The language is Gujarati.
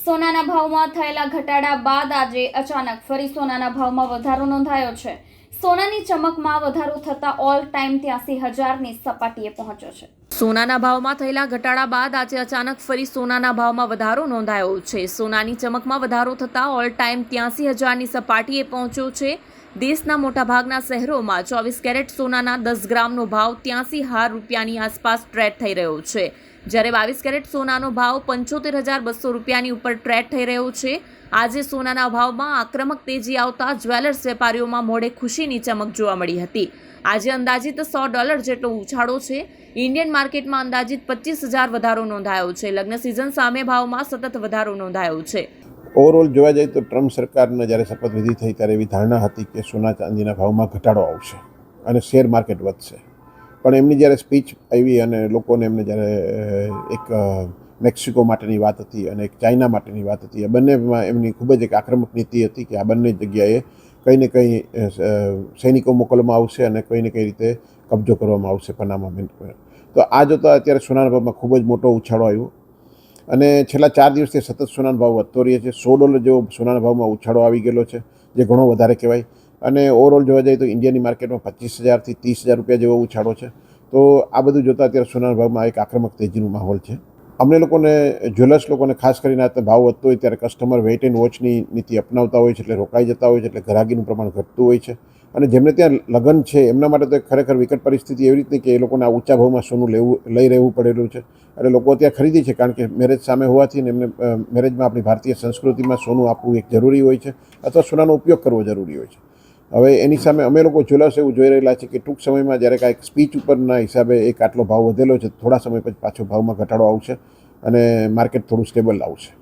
સોનાના ભાવમાં થયેલા ઘટાડા બાદ આજે અચાનક ફરી સોનાના ભાવમાં વધારો નોંધાયો છે. સોનાની ચમકમાં વધારો થતાં ઓલ ટાઈમ ત્યાસી હજારની સપાટીએ પહોંચ્યો છે. સોનાના ભાવમાં થયેલા ઘટાડા બાદ આજે અચાનક ફરી સોનાના ભાવમાં વધારો નોંધાયો છે. સોનાની ચમકમાં વધારો થતાં ઓલ ટાઈમ ત્યાસી હજારની સપાટીએ પહોંચ્યો છે. દેશના મોટાભાગના શહેરોમાં ચોવીસ કેરેટ સોનાના દસ ગ્રામનો ભાવ ત્યાંસી હાર રૂપિયાની આસપાસ ટ્રેડ થઈ રહ્યો છે. જ્યારે બાવીસ કેરેટ સોનાનો ભાવ પંચોતેર હજાર બસો રૂપિયાની ઉપર ટ્રેડ થઈ રહ્યો છે. આજે સોનાના ભાવમાં આક્રમક તેજી આવતા જ્વેલર્સ વેપારીઓમાં મોડે ખુશીની ચમક જોવા મળી હતી. આજે અંદાજિત સો ડોલર જેટલો ઉછાળો છે. ઇન્ડિયન માર્કેટમાં અંદાજિત પચીસ હજાર વધારો નોંધાયો છે. લગ્ન સિઝન સામે ભાવમાં સતત વધારો નોંધાયો છે. ઓવરઓલ જોવા જઈએ તો ટ્રમ્પ સરકારને જ્યારે શપથવિધિ થઈ ત્યારે એવી ધારણા હતી કે સોના ચાંદીના ભાવમાં ઘટાડો આવશે અને શેર માર્કેટ વધશે. પણ એમની જ્યારે સ્પીચ આવી અને લોકોને એમને જ્યારે એક મેક્સિકો માટેની વાત હતી અને એક ચાઇના માટેની વાત હતી એ બંનેમાં એમની ખૂબ જ એક આક્રમક નીતિ હતી કે આ બંને જગ્યાએ કંઈ ને કંઈ સૈનિકો મોકલવામાં આવશે અને કંઈ ને કઈ રીતે કબજો કરવામાં આવશે, પનામા બેન, તો આ જોતાં અત્યારે સોનાના ભાવમાં ખૂબ જ મોટો ઉછાળો આવ્યો. અને છેલ્લા ચાર દિવસથી સતત સોનાનો ભાવ વધતો રહે છે. સો ડોલર જેવો સોનાના ભાવમાં ઉછાળો આવી ગયેલો છે, જે ઘણો વધારે કહેવાય. અને ઓવરઓલ જોવા જઈએ તો ઇન્ડિયાની માર્કેટમાં પચીસ હજારથી ત્રીસ હજાર રૂપિયા જેવો ઉછાળો છે. તો આ બધું જોતાં અત્યારે સોનાના ભાવમાં એક આક્રમક તેજીનું માહોલ છે. અમને લોકોને જ્વેલર્સ લોકોને ખાસ કરીને આ ભાવ વધતો હોય ત્યારે કસ્ટમર વેઇટ એન્ડ વોચની નીતિ અપનાવતા હોય છે, એટલે રોકાઈ જતા હોય છે, એટલે ગ્રાહકીનું પ્રમાણ ઘટતું હોય છે. અને જેમને ત્યાં લગ્ન છે, એમના માટે તો ખરેખર વિકટ પરિસ્થિતિ એવી રીતની કે એ લોકોને આ ઊંચા ભાવમાં સોનું લેવું, લઈ રહેવું પડેલું છે. એટલે લોકો ત્યાં ખરીદી છે, કારણ કે મેરેજ સામે હોવાથી એમને મેરેજમાં આપણી ભારતીય સંસ્કૃતિમાં સોનું આપવું એક જરૂરી હોય છે અથવા સોનાનો ઉપયોગ કરવો જરૂરી હોય છે. હવે એની સામે અમે લોકો જુલાસ એવું જોઈ રહેલા છે કે ટૂંક સમયમાં જ્યારે કાંઈક સ્પીચ ઉપરના હિસાબે એક આટલો ભાવ વધેલો છે, થોડા સમય પછી પાછો ભાવમાં ઘટાડો આવશે અને માર્કેટ થોડું સ્ટેબલ આવશે.